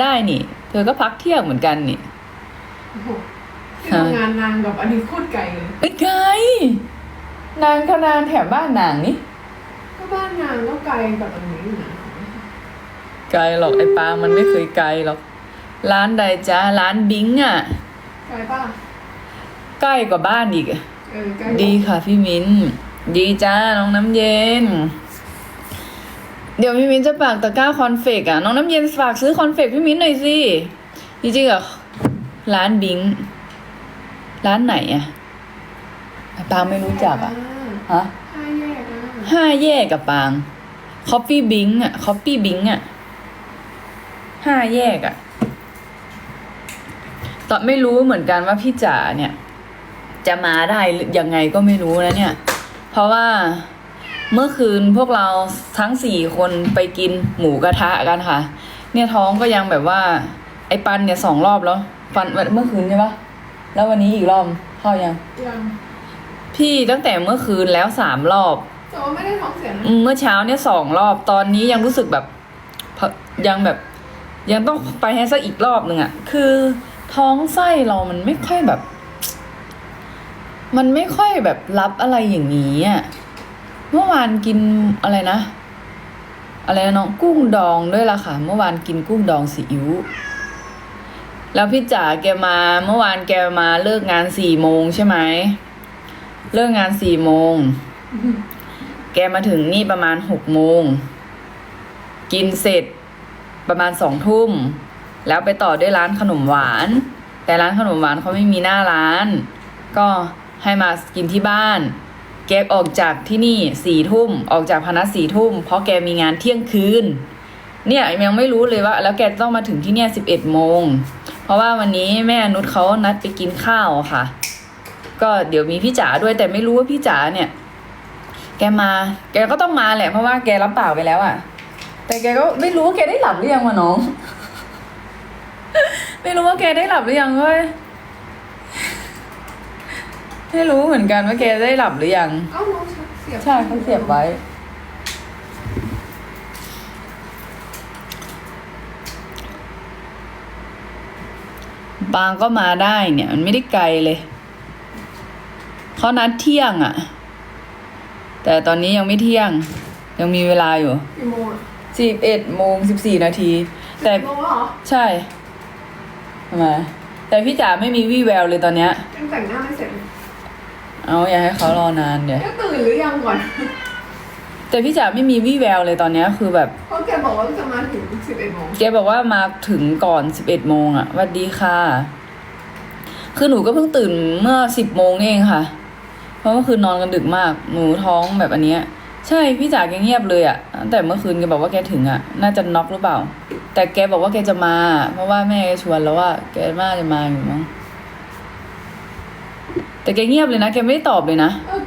ได้นี่ เธอก็พักเที่ยงเหมือนกันนี่โอ้โหที่ทำงานนานกับอันนี้โคตรไกลเลยไม่ไกลนางก็นางแถมบ้านนางนี่ก็บ้านนางก็ไกลกับอันนี้อยู่นะไกลหรอกไอ้ปางมันไม่เคยไกลหรอก ร้านใดจ้าร้านบิงอะ ไกลป่ะใกล้กว่าบ้านอีกอะเออไกลดีค่ะพี่มิ้น ดีจ้าน้องน้ำเย็น เดี๋ยวพี่มิ้นจะฝากตะกร้าคอนเฟกอะน้องน้ำเย็นฝากซื้อคอนเฟกพี่มิ้นหน่อยสิจริงๆอะร้านบิงร้านไหนอะปางไม่รู้จักอะฮะห้าแยกกับปางคอฟฟี่บิงอะคอฟฟี่บิงอะห้าแยกอะตอนไม่รู้เหมือนกันว่าพี่จ๋าเนี่ย จะมาได้หรือยังไงก็ไม่รู้นะเนี่ย เพราะว่า เมื่อคืนพวกเราทั้งสี่คนไปกินหมูกระทะกันค่ะ เนี่ยท้องก็ยังแบบว่า ไอ้ปันเนี่ยสองรอบแล้วปันเมื่อคืนใช่ปะแล้ววันนี้อีกรอบเข้ายัง ยังพี่ตั้งแต่เมื่อคืนแล้วสามรอบ แต่ว่าไม่ได้ท้องเสียนะอืมเมื่อเช้าเนี่ยสองรอบตอนนี้ยังรู้สึกแบบพะยังแบบ ยังต้องไปให้สักอีกรอบหนึ่งอะ่ะ คือท้องไส้เรามันไม่ค่อยแบบ มันไม่ค่อยแบบรับอะไรอย่างนี้อะ่ะ เมื่อวานกินอะไรนะ อะไรนะน้องกุ้งดองด้วยล่ะค่ะ เมื่อวานกินกุ้งดองซีอิ๊วแล้วพี่จ๋าแกมาเมื่อวานแกมาเลิกงานสี่โมงใช่ไหมเลิกงานสี่โมง แกมาถึงนี่ประมาณหกโมง กินเสร็จประมาณสองทุ่ม แล้วไปต่อด้วยร้านขนมหวาน แต่ร้านขนมหวานเขาไม่มีหน้าร้าน ก็ให้มากินที่บ้าน แกออกจากที่นี่สี่ทุ่มออกจากพนัสสี่ทุ่มเพราะแกมีงานเที่ยงคืน เนี่ยยังไม่รู้เลยว่า แล้วแกต้องมาถึงที่เนี่ยสิบเอ็ดโมง เพราะว่าวันนี้แม่อนุชเขานัดไปกินข้าวค่ะ ก็เดี๋ยวมีพี่จ๋าด้วยแต่ไม่รู้ว่าพี่จ๋าเนี่ย แกมา แกก็ต้องมาแหละเพราะว่าแกรับปากไปแล้วอะ่ะ แต่แกก็ไม่รู้ว่าแกได้หลับหรือยังวะน้อง ไม่รู้ว่าแกได้หลับหรือยังเว้ย ไม่รู้เหมือนกันว่าแกได้หลับหรือยัง เอ้าน้องเสียบใช่เขาเสียบไว้ บางก็มาได้เนี่ย มันไม่ได้ไกลเลยเขานัดเที่ยงอะ่ะ แต่ตอนนี้ยังไม่เที่ยง ยังมีเวลาอยู่กี่โมงอะสิบเอ็ดโมงสิบสี่นาที แต่โมงแล้วเหรอใช่ทำไมแต่พี่จ๋าไม่มีวี่แววเลยตอนเนี้ย ยังแต่งหน้าไม่เสร็จเลย เอาอย่าให้เขารอนานเดี๋ยวแกตื่นหรือยังก่อน แต่พี่จ๋าไม่มีวี่แววเลยตอนเนี้ยคือแบบ เพราะแกบอกว่าจะมาถึงสิบเอ็ดโมงแกบอกว่ามาถึงก่อนสิบเอ็ดโมงอะสวัสดีค่ะ คือหนูก็เพิ่งตื่นเมื่อสิบโมงนี่เองค่ะ เพราะเมื่อคืนนอนกันดึกมาก หนูท้องแบบอันเนี้ย ใช่พี่จ๋าแกเงียบเลยอะตั้งแต่เมื่อคืนแกบอกว่าแกถึงอะน่าจะน็อกหรือเปล่า แต่แกบอกว่าแกจะมา เพราะว่าแม่แกชวนแล้วว่า แกน่าจะมาอยู่มั้ง แต่แกเงียบเลยนะ แกไม่ได้ตอบเลยนะเออ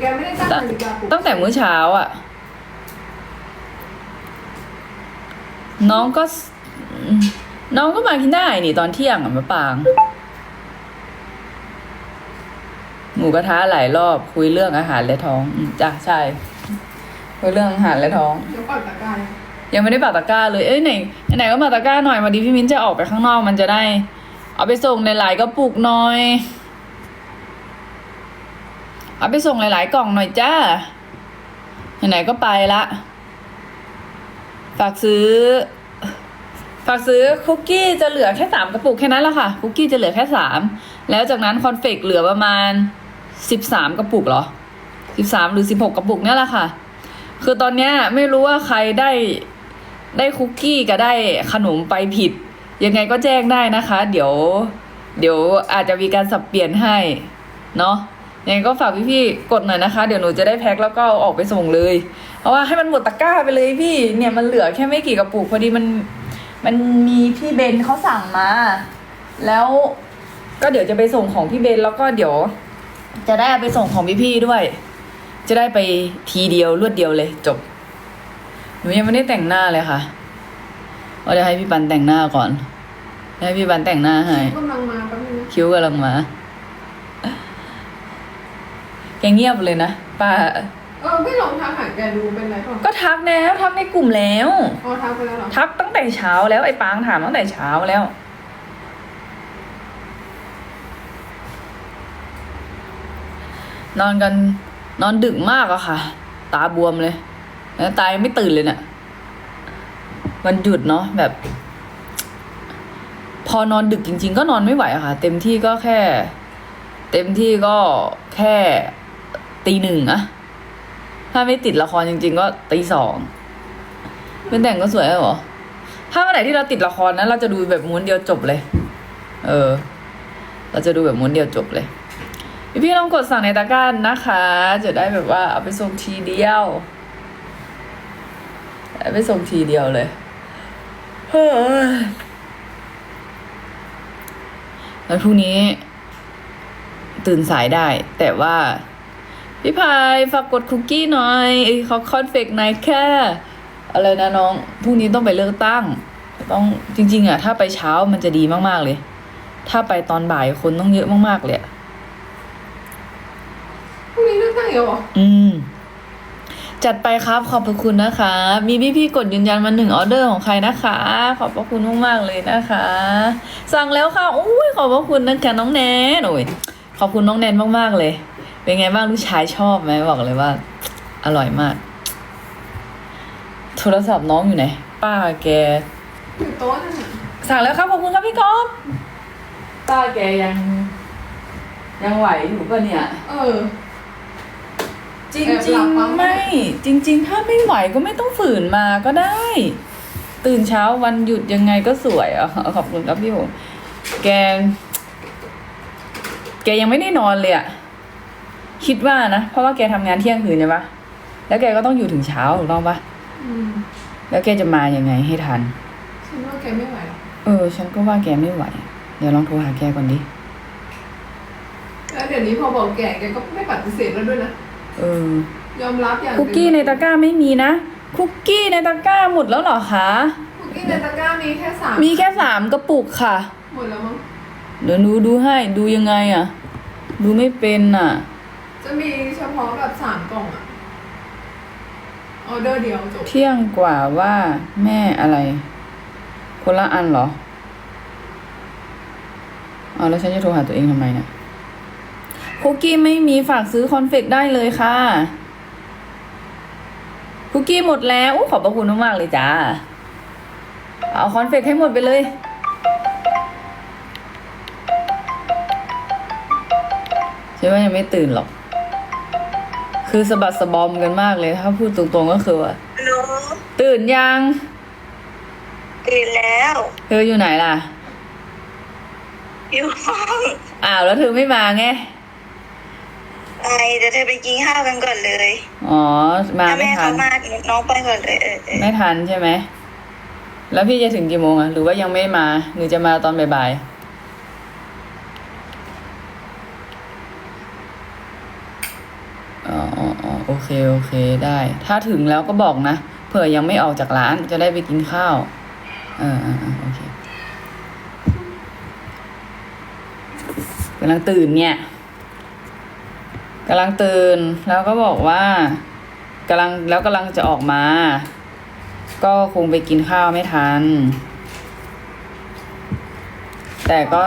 แกไม่ได้ตั้งนาฬิกาปลุกตั้งแต่มื้อเช้าอะน้องก็สอืมน้องก็มากินได้นี่ตอนเที่ยงอะมะปาง หมูกระทะหลายรอบคุยเรื่องอาหารและท้องอืมจ้ะใช่ คุยเรื่องอาหารและท้อง เดี๋ยวปัดตะกร้ารยังไม่ได้ปาตะกร้าเลย เอ้ยไหนไหนก็มาตะกร้าหน่อยวันนี้พี่มิ้นจะออกไปข้างนอกมันจะได้ เอาไปส่งในหลายๆกระปุกหน่อย เอาไปส่งหลาย ๆ กล่องหน่อยจ้า ไหนๆก็ไปละ ฝากซื้อ ฝากซื้อคุกกี้จะเหลือแค่สามกระปุกแค่นั้นแหละค่ะ คุกกี้จะเหลือแค่สาม แล้วจากนั้นคอนเฟกเหลือประมาณสิบสามกระปุกเหรอสิบสามหรือสิบหกกระปุกเนี่ยแหละค่ะ คือตอนเนี้ยไม่รู้ว่าใครได้ได้คุกกี้กับได้ขนมไปผิด ยังไงก็แจ้งได้นะคะ เดี๋ยว เดี๋ยวอาจจะมีการสับเปลี่ยนให้ เนาะ ยังไงก็ฝากพี่ๆกดหน่อยนะคะ เดี๋ยวหนูจะได้แพ็คแล้วก็เอาออกไปส่งเลย เพราะว่าให้มันหมดตะกร้าไปเลยพี่เนี่ยมันเหลือแค่ไม่กี่กระปุกพอดีมันมันมีพี่เบนเขาสั่งมา แล้วก็เดี๋ยวจะไปส่งของพี่เบนแล้วก็เดี๋ยว จะได้เอาไปส่งของพี่ๆด้วย จะได้ไปทีเดียวรวดเดียวเลย จบ หนูยังไม่ได้แต่งหน้าเลยค่ะว่าจะให้พี่ปันแต่งหน้าก่อนให้พี่ปันแต่งหน้าให้กำลังมาแป๊บนึงนะคิ้วกำลังมา แกเงียบเลยนะป้า เออไม่ลองทักหาแกดูเป็นไรเปล่าก็ทักแล้วทักในกลุ่มแล้ว อ๋อทักไปแล้วเหรอทักตั้งแต่เช้าแล้วไอ้ปางถามตั้งแต่เช้าแล้ว นอนกันนอนดึกมากอะค่ะ ตาบวมเลยแล้วตายังไม่ตื่นเลยเนี่ยวันหยุดเนาะแบบ พอนอนดึกจริง ๆ ก็นอนไม่ไหวอะค่ะ เต็มที่ก็แค่ เต็มที่ก็แค่ ตีหนึ่งอะถ้าไม่ติดละครจริง ๆ ก็ตีสองเป็นแต่งก็สวยเหรอ ถ้าเมื่อไหร่ที่เราติดละครนะเราจะดูแบบม้วนเดียวจบเลย เออ เราจะดูแบบม้วนเดียวจบเลยพี่ๆลองกดสั่งในตะกร้านะคะ จะได้แบบว่าเอาไปส่งทีเดียวเอาไปส่งทีเดียวเลยเฮ้ยแล้วพรุ่งนี้ตื่นสายได้ แต่ว่า พี่พายฝากกดคุกกี้หน่อยไอ้เขาคอนเฟกไนแค่ อะไรนะน้องพรุ่งนี้ต้องไปเลือกตั้ง ต้องจริง ๆ อะ ถ้าไปเช้ามันจะดีมากๆเลย ถ้าไปตอนบ่ายคนต้องเยอะมากๆเลยอะพรุ่งนี้เลือกตั้งอีกแล้วเหรออืม จัดไปครับขอบพระคุณนะคะ มีพี่ๆกดยืนยันมาหนึ่งออเดอร์ของใครนะคะ ขอบพระคุณมากๆเลยนะคะ สั่งแล้วค่ะอุ้ยขอบพระคุณนะคะน้องแนนโอ้ยขอบคุณน้องแนนมากๆเลย เป็นไงบ้างลูกชายชอบไหมบอกเลยว่า อร่อยมาก โทรศัพท์น้องอยู่ไหน ป้าแกอยู่โต๊ะนั่นน่ะสั่งแล้วครับขอบคุณครับพี่ก๊อฟป้าแกยัง ยังไหวอยู่ปะเนี่ย เออ จริงแอบจริหลังบบ้างไหมไม่ จริง ๆ ถ้าไม่ไหวก็ไม่ต้องฝืนมาก็ได้ ตื่นเช้าวันหยุดยังไงก็สวยอะขอบคุณครับพี่โหแก แกยังไม่ได้นอนเลยอะ คิดว่านะเพราะว่าแกทำงานเที่ยงคืนใช่ปะแล้วแกก็ต้องอยู่ถึงเช้าถูกต้องปะอืมแล้วแกจะมายังไงให้ทันฉันว่าแกไม่ไหวหรอกเออ ฉันก็ว่าแกไม่ไหว เดี๋ยวลองโทรหาแกก่อนดิแล้วเดี๋ยวนี้พอบอกแกแกก็ไม่ปฏิเสธแล้วด้วยนะเออยอมรับอย่างคุกกี้ในตะกร้าไม่มีนะคุกกี้ในตะกร้าหมดแล้วเหรอคะคุกกี้ในตะกร้ามีแค่สามมีแค่สามกระปุกค่ะหมดแล้วมั้งเดี๋ยวหนูดูให้ดูยังไงอะดูไม่เป็นอะ จะมีเฉพาะแบบสามกล่องอะออเดอร์เดียวจบ เที่ยงกว่าว่าแม่อะไร คนละอันเหรอเอาแล้วฉันจะโทรหาตัวเองทำไมเนี่ยคุกกี้ไม่มีฝากซื้อคอนเฟกได้เลยค่ะคุกกี้หมดแล้วอู้ขอบพระคุณมากๆเลยจ้า เอาคอนเฟกให้หมดไปเลย ใช่ว่ายังไม่ตื่นหรอก คือสะบัดสะบอมกันมากเลย ถ้าพูดตรงๆก็คือว่าฮัลโหลตื่นยัง ตื่นแล้ว เธออยู่ไหนล่ะ อยู่ห้องอ้าวแล้วเธอไม่มาไงไปเดี๋ยวเธอไปกินข้าวกันก่อนเลย อ๋อ มาถ้าไม่แม่ทัเขาน มาน้องไปก่อนเลยเออเออไม่ทันใช่ไหม แล้วพี่จะถึงกี่โมงอะหรือว่ายังไม่มา หรือจะมาตอนบ่ายๆอ๋ออ๋ออ๋อโอ เคโอเคได้ ถ้าถึงแล้วก็บอกนะเผื่อยังไม่ออกจากร้านจะได้ไปกินข้าวเออเออเออโอเคกำลังตื่นเนี่ยกำลังตื่นแล้วก็บอกว่ากำลังแล้วกำลังจะออกมา ก็คงไปกินข้าวไม่ทัน แต่ก็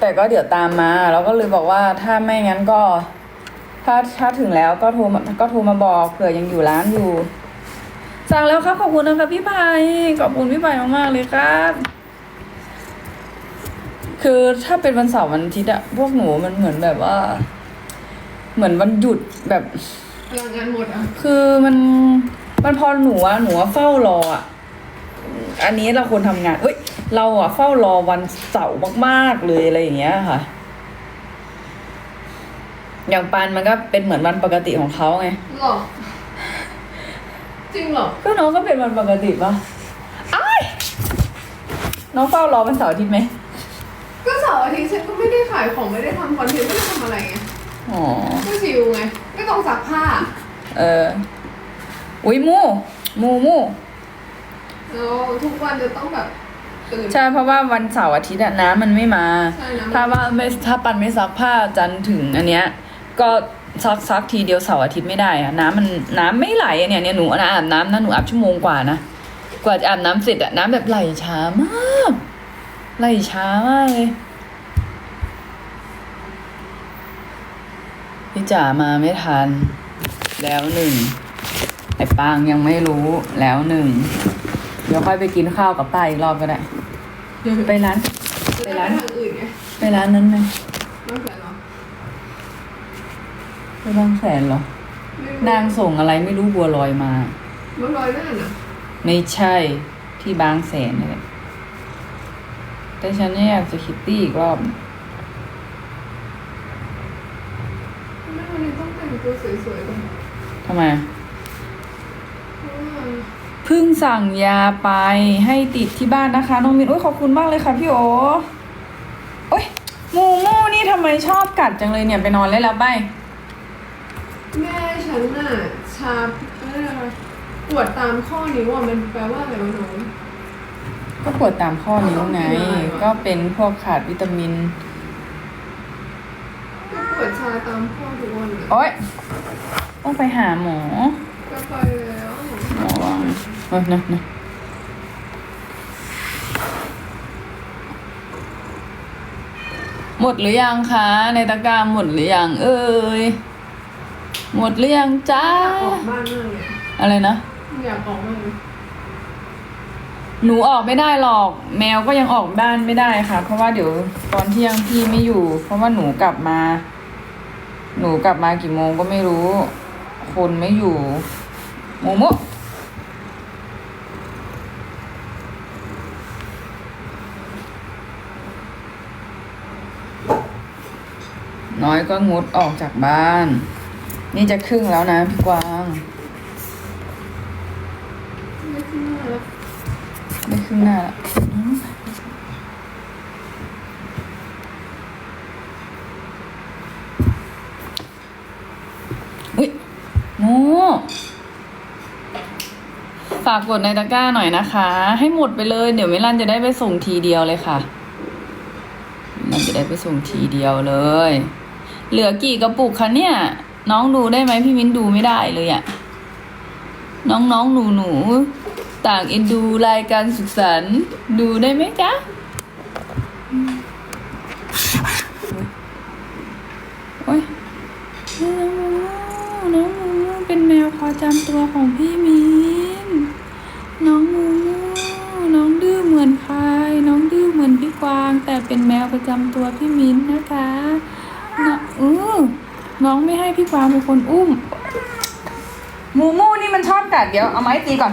แต่ก็เดี๋ยวตามมา แล้วก็เลยบอกว่าถ้าไม่งั้นก็ ถ้าถ้าถึงแล้วก็โทรมาก็โทรมาบอกเผื่อยังอยู่ร้านอยู่สั่งแล้วครับขอบคุณนะครับพี่ไผ่ขอบคุณพี่ไผ่มากๆเลยครับ คือถ้าเป็นวันเสาร์วันอาทิตย์อะพวกหนูมันเหมือนแบบว่า เหมือนวันหยุดแบบพลังงานหมดอะคือมันมันพอหนูอะหนูอะเฝ้ารออะอันนี้เราควรทำงานเอ้ยเราอะเฝ้ารอวันเสาร์มากๆเลยอะไรอย่างเงี้ยค่ะ อย่างปานมันก็เป็นเหมือนวันปกติของเขาไงหรอ จริงเหรอ ก็น้องก็เป็นวันปกติปะอ้ายน้องเฝ้ารอวันเสาร์อาทิตย์ไหมก็เสาร์อาทิตย์ฉันก็ไม่ได้ขายของไม่ได้ทำคอนเทนต์ไม่ได้ทำอะไรไงอ๋อ ก็ชิลไงไม่ต้องซักผ้า เออ อุ้ยมูมูมูแล้วทุกวันจะต้องแบบตื่น ใช่เพราะว่าวันเสาร์อาทิตย์อะน้ำมันไม่มา ใช่นะถ้าว่าไม่ถ้าปันไม่ซักผ้าจันทร์ถึงอันเนี้ย ก็ซักซักทีเดียวเสาร์อาทิตย์ไม่ได้อะน้ำมันน้ำไม่ไหลอะเนี่ยเนี่ยหนูนะอาบน้ำนะหนูอาบชั่วโมงกว่านะกว่าจะอาบน้ำเสร็จอะน้ำแบบไหลช้ามากไหลช้ามากเลยพี่จ๋ามาไม่ทัน แล้วหนึ่งไอ้ปางยังไม่รู้แล้วหนึ่งเดี๋ยวค่อยไปกินข้าวกับป้าอีกรอบก็ได้ ไปร้าน ไปร้านทางอื่นไงไปร้านนั้นไหม ไม่เผื่อหรอ ไปบางแสนเหรอ นางส่งอะไรไม่รู้บัวลอยมา บัวลอยนั่นน่ะ ไม่ใช่ที่บางแสนนี่แหละแต่ฉันเนี่ยอยากจะคิตตี้อีกรอบทำไมวันนี้ต้องแต่งตัวสวยๆกันทำไมเพราะว่าเพิ่งสั่งยาไปให้ติดที่บ้านนะคะ น้องมินโอ้ยขอบคุณมากเลยค่ะพี่โอโอ้ยมูมูนี่ทำไมชอบกัดจังเลยเนี่ยไปนอนเลยแล้วไปแม่ ฉันน่ะชาอะไรนะปวดตามข้อนิ้วอะมันแปลว่าอะไรวะน้อง ก็ปวดตามข้อนิ้วไง ก็เป็นพวกขาดวิตามินก็ปวดชาตามข้อทุกวันเลยโอ๊ย ต้องไปหาหมอ ก็ไปแล้วหมอว่าเฮ้ยนะนะหมดหรือยังคะ ในตะกร้าหมดหรือยังเอ้ย หมดหรือยังจ้า ออกบ้านมากเลยอะไรนะ อยากออกมากเลยหนูออกไม่ได้หรอก แมวก็ยังออกบ้านไม่ได้ค่ะ เพราะว่าเดี๋ยวตอนเที่ยงพี่ไม่อยู่ เพราะว่าหนูกลับมา หนูกลับมากี่โมงก็ไม่รู้ คนไม่อยู่โมโมน้อยก็งดออกจากบ้าน นี่จะครึ่งแล้วนะพี่กวางไม่ขึ้นมาแล้วได้ครึ่งหน้าแล้วอุ้ยโนฝากกดในตะกร้าหน่อยนะคะ ให้หมดไปเลย เดี๋ยวเมลันจะได้ไปส่งทีเดียวเลยค่ะเมลันจะได้ไปส่งทีเดียวเลย เหลือกี่กระปุกคะเนี่ย น้องดูได้ไหมพี่มิ้นดูไม่ได้เลยอะน้องน้องหนูหนูต่างเอ็นดูรายการสุขสันต์ดูได้ไหมจ๊ะโอ้ยน้องหมูน้องหมูเป็นแมวพอจำตัวของพี่มิ้นน้องหมูน้องดื้อเหมือนใครน้องดื้อเหมือนพี่กวาง แต่เป็นแมวประจำตัวพี่มิ้นนะคะนะเออ น้องไม่ให้พี่กวางเป็นคนอุ้ม มูมูนี่มันชอบกัดเดี๋ยวเอาไม้ตีก่อน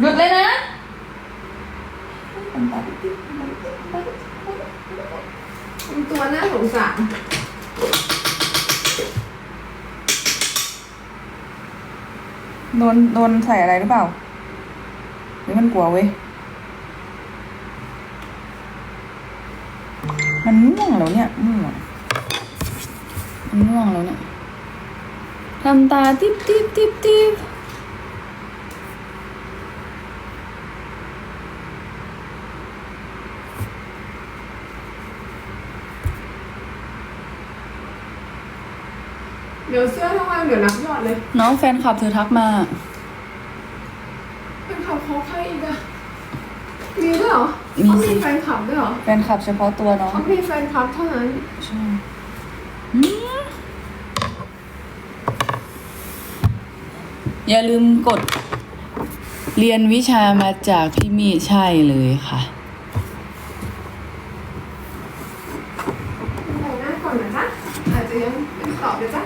หยุดเลยนะมันตัวน่าสงสารโดนโดนใส่อะไรหรือเปล่าหรือมันกลัวเว้ย มันง่วงแล้วเนี่ยง่วงมันง่วงแล้วเนี่ยทำตาติ๊บติ๊บติ๊บติ๊บเดี๋ยวเสื้อทั้งวันเดี๋ยวนับยอดเลยน้องแฟนคลับเธอทักมาเป็นขับเขาใครอีกอะมีด้วยเหรอ มีเขาสิมีแฟนคลับด้วยเหรอแฟนคลับเฉพาะตัวน้องเขามีแฟนคลับเท่านั้นใช่อืมอย่าลืมกด เรียนวิชามาจากพี่มีใช่เลยค่ะ แต่งหน้าก่อนนะจ๊ะอาจจะยังไม่ตอบเลยจ๊ะ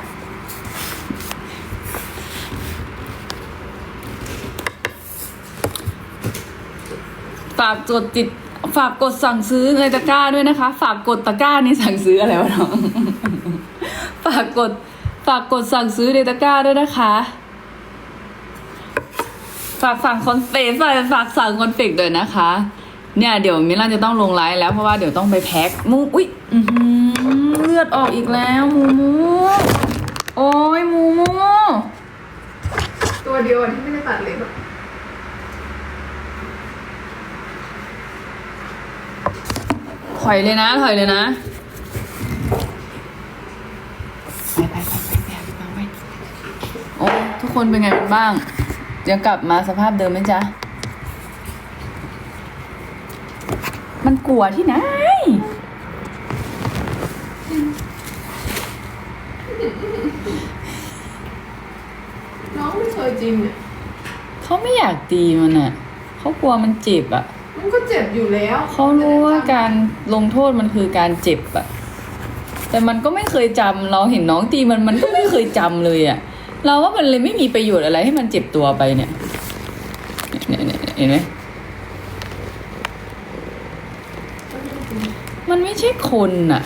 ฝากกดติดฝากกดสั่งซื้อในตะกร้าด้วยนะคะ ฝากกดตะกร้านี่สั่งซื้ออะไรวะน้องฝากกดฝากกดสั่งซื้อในตะกร้าด้วยนะคะ ฝากสั่งคอนเฟกฝากฝากสั่งคอนเฟกด้วยนะคะ เนี่ยเดี๋ยวมิลันจะต้องลงไลฟ์แล้วเพราะว่าเดี๋ยวต้องไปแพ็คมูอุ๊ยอื้อหือเลือดออกอีกแล้วมูมูโอ้ยมูมูตัวเดียวที่ไม่ได้ตัดเล็บอ ถอยเลยนะถอยเลยนะไปไปไปไปไปไปไปโอ้ทุกคนเป็นไงบ้างยังกลับมาสภาพเดิมไหมจ๊ะ มันกลัวที่ไหนน้องไม่เคยจริงเนี่ยเขาไม่อยากตีมันอะเขากลัวมันเจ็บอะ มันก็เจ็บอยู่แล้วเขารู้ว่าการลงโทษมันคือการเจ็บอะแต่มันก็ไม่เคยจำเราเห็นน้องตีมันมันก็ไม่เคยจำเลยอะเราว่ามันเลยไม่มีประโยชน์อะไรให้มันเจ็บตัวไปเนี่ยเนี่ยเนี่ยเนี่ยเห็นไหมมันไม่ใช่คนอะ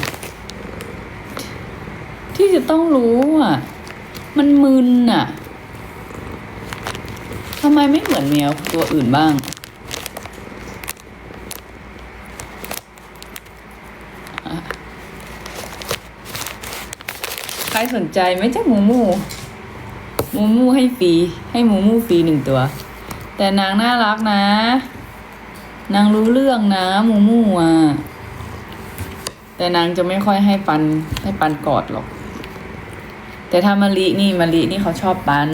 ที่จะต้องรู้อะมันมึนอะทำไมไม่เหมือนแมวตัวอื่นบ้าง ใครสนใจไหมจ๊ะหมูหมูหมูหมูให้ฟรีให้หมูหมูฟรีหนึ่งตัว แต่นางน่ารักนะ นางรู้เรื่องนะหมูหมูอะแต่นางจะไม่ค่อยให้ปันให้ปันกอดหรอก แต่ถ้ามะลินี่มะลินี่เขาชอบปัน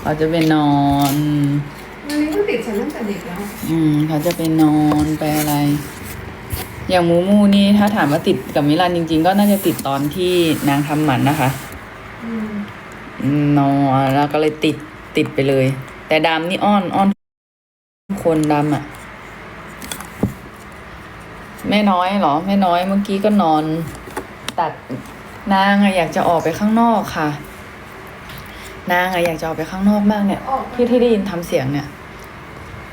เขาจะไปนอนมันนี้ก็ติดฉันตั้งแต่เด็กแล้ว อืมเขาจะไปนอนไปอะไร อย่างมูมูนี่ถ้าถามว่าติดกับมิลันจริง ๆ ก็น่าจะติดตอนที่นางทำหมันนะคะนอนแล้วก็เลยติดติดไปเลย แต่ดำนี่อ้อนอ้อนคนดำอะ่ะ แม่น้อยเหรอ แม่น้อยเมื่อกี้ก็นอน ตัดนางอะอยากจะออกไปข้างนอกค่ะ นางอะอยากจะออกไปข้างนอกมากเนี่ยที่ที่ได้ยินทำเสียงเนี่ย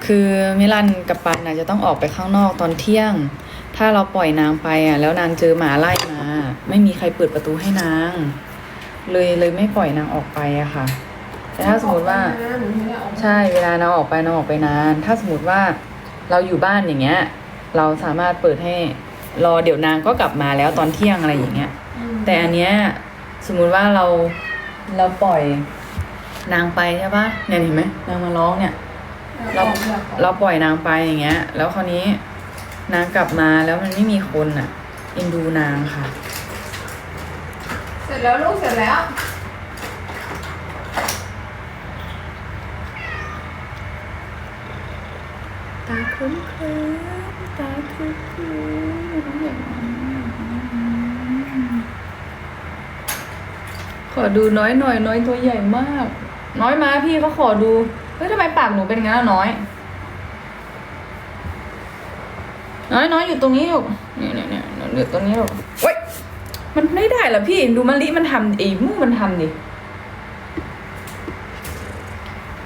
คือมิลันกับปันนะจะต้องออกไปข้างนอกตอนเที่ยง ถ้าเราปล่อยนางไปอะ แล้วนางเจอหมาไล่มา ไม่มีใครเปิดประตูให้นาง เลยเลยไม่ปล่อยนางออกไปอะค่ะ แต่ถ้าสมมติว่าออกไปนะหนูไม่ได้ออกไปใช่เวลาเราออกไปเราออกไปนาน ถ้าสมมติว่าเราอยู่บ้านอย่างเงี้ย เราสามารถเปิดให้รอเดี๋ยวนางก็กลับมาแล้วตอนเที่ยงอะไรอย่างเงี้ยอืมแต่อันเนี้ยสมมุติว่าเราเราปล่อยนางไปใช่ปะเนี่ยเห็นไหมนางมาร้องเนี่ย เราออกไปออกเราปล่อยนางไปอย่างเงี้ย แล้วคราวนี้ นางกลับมาแล้วมันไม่มีคนอะเอ็นดูนางค่ะ เสร็จแล้วลูกเสร็จแล้ว ตาคุ้นเคยตาคุ้นเคยขอดูน้อยหน่อยน้อยตัวใหญ่มาก น้อยมาพี่เขาขอดู เฮ้ยทำไมปากหนูเป็นงั้นอะน้อย น้อยน้อยอยู่ตรงนี้ลูกเนี่ยเนี่ยเนี่ยอยู่ตรงนี้ลูกเว้ยมันไม่ได้เหรอพี่ดูมะลิมันทำไอ้มู่มันทำดิ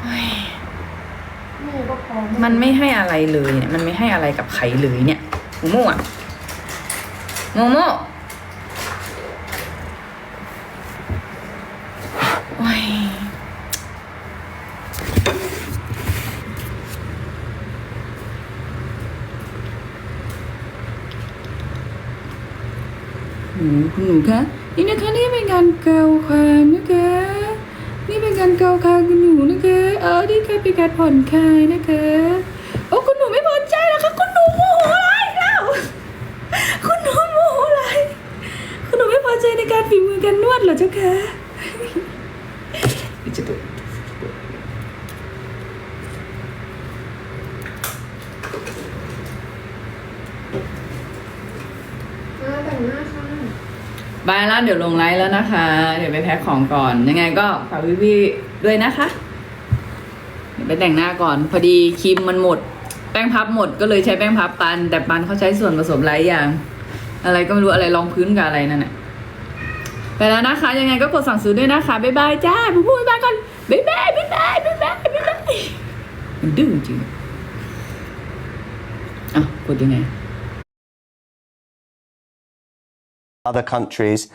แม่ก็พอมันไม่ให้อะไรเลยเนี่ยมันไม่ให้อะไรกับใครเลยเนี่ยโมโม่อะโมโม่โอ้ย หนูคุณหนูคะนี่นะคะนี่เป็นการเกาคางนะคะ นี่เป็นการเกาคางคุณหนูนะคะเออนี่ค่ะเป็นการผ่อนคลายนะคะโอ้คุณหนูไม่พอใจแล้วคะคุณหนูโมโหอะไรแล้วคุณหนูโมโหอะไรคุณหนูไม่พอใจในการฝีมือการนวดเหรอเจ้าคะดู อ่าแต่งหน้าค่ะ บายแล้วเดี๋ยวลงไลฟ์แล้วนะคะ เดี๋ยวไปแพ็คของก่อน ยังไงก็ฝากพี่ๆด้วยนะคะ เดี๋ยวไปแต่งหน้าก่อน พอดีครีมมันหมด แป้งพับหมดก็เลยใช้แป้งพับปัน แต่ปันเขาใช้ส่วนผสมหลายอย่าง อะไรก็ไม่รู้อะไรรองพื้นกับอะไรนั่นแหละไปแล้วนะคะ ยังไงก็กดสั่งซื้อด้วยนะคะบ๊ายบายจ้าพูดพูดบ๊าก่อนบ๊ายบายบ๊ายบายบ๊ายบายบ๊ายบายมันดื้อจริงอะกดยังไง other countries